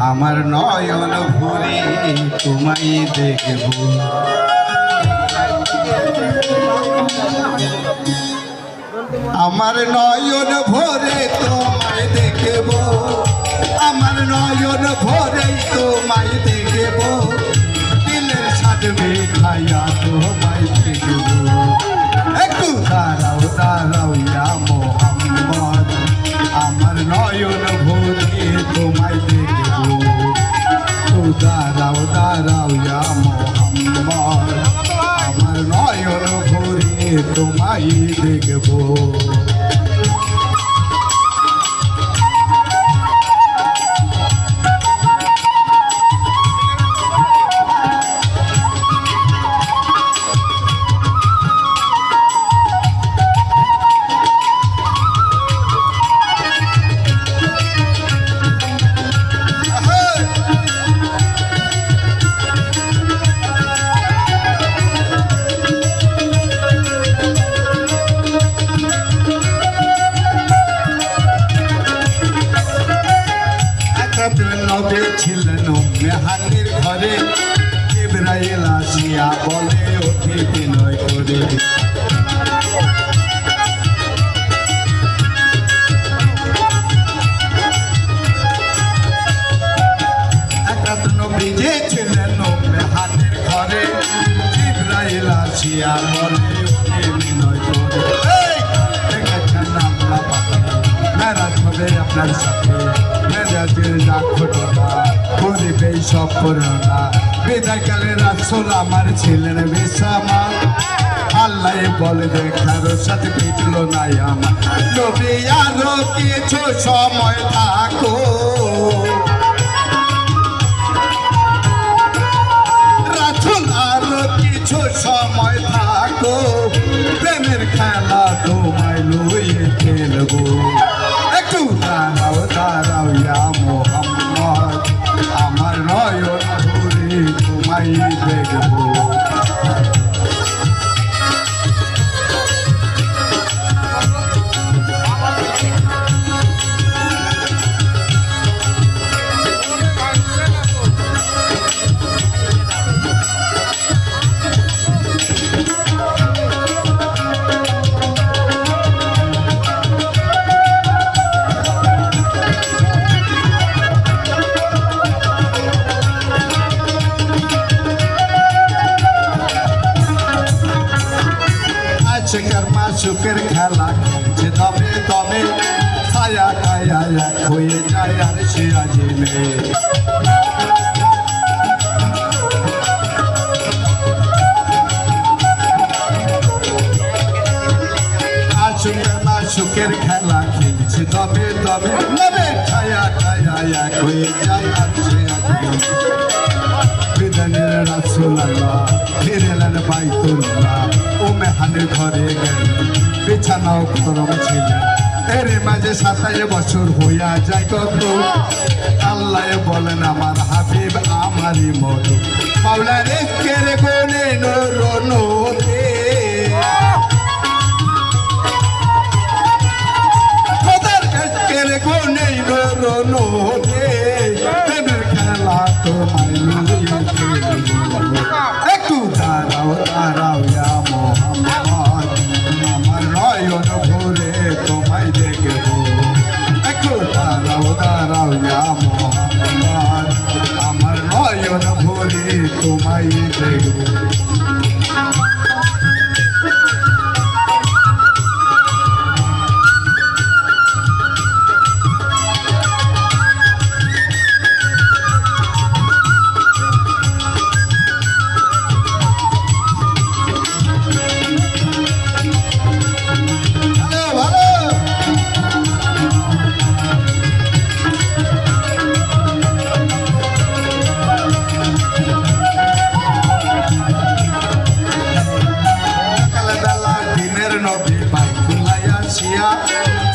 আমার নয়ন ভরে তোমায় দেখব। আমার নয়ন ভরে তোমায় দেখব। আমার নয়ন ভরে তোমায় তোমায় দেখব। তো দাঁড়াও দাঁড়াও ইয়া মোহাম্মদ। আমার নয়ন ভরে দেখব। মেহানির ঘরে। ইব্রাহিল আসিয়া বলে ওঠে বিনয় করে। ঘরে। ইব্রাহিল আসিয়া বলে ওঠে বিনয় করে। দেখেছেন আমরা মেরাজ হবে আপনার সাথে। মেরাজের ডাক ঘটনা করিবে সব করোনা বিদায়কালে রাসুল আমার ছিলেন বিশামা আল্লাহ বলে দেখার সাথে পিটলো নাই আমার। নবী আরও কিছু সময় থাকো রাসুল আরও কিছু সময় থাকো প্রেমের খেলা তোমায় লইয়ে খেলব। একটু দাঁড়াও দাঁড়াও ইয়া মোহাম্মদ মাসুকের খেলা খেলছে তবে তবে। ছায়া কায়া এক হয়ে যায় আর সে মাসুকের খেলা খেলছে তবে তবে। নবে ছায়া কায়া এক হয়ে যায় আর সে বিদানের ফিরেলেন বাইতুল্লাহ। ও মেহানের ঘরে গেলেন বিছানাও গরম ছিলেন এর মাঝে সাতাশ বছর হইয়া যায় কত। আল্লাহ বলেন, আমার হাবিব আমারই মতো। মাওলার কেরে গনে নরনোতে খোদার কেরে গনে নরনোতে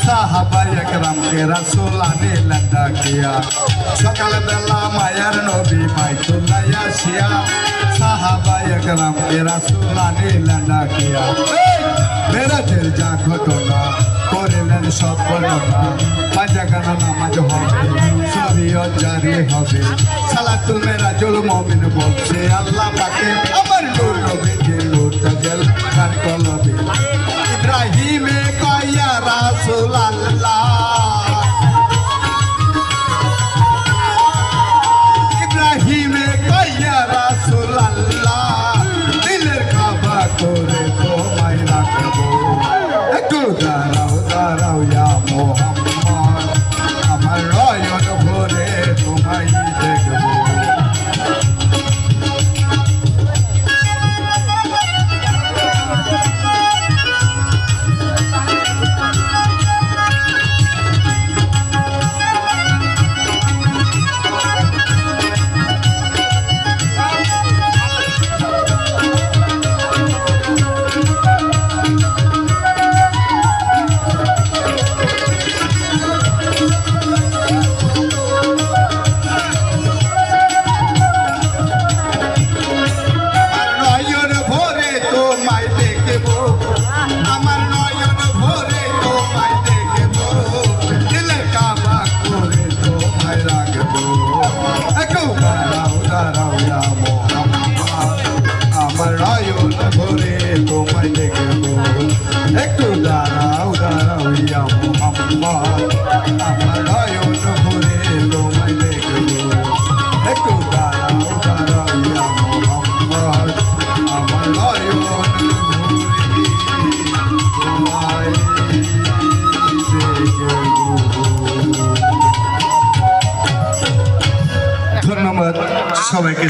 সাহাবা একরামকে রাসূল আনিলেন ডাকিয়া সকালবেলা মায়ার নবী মেরাজুল মমিন বলছে, আল্লাহ পাকে আমার নবী একটু দাঁড়াও দাঁড়াও, ইয়া মোহাম্মদ। আমার নয়ন ভরে তোমায় দেখব। একটু দাঁড়াও দাঁড়াও, ইয়া আমার নয়ন ধন্যবাদ সবাইকে।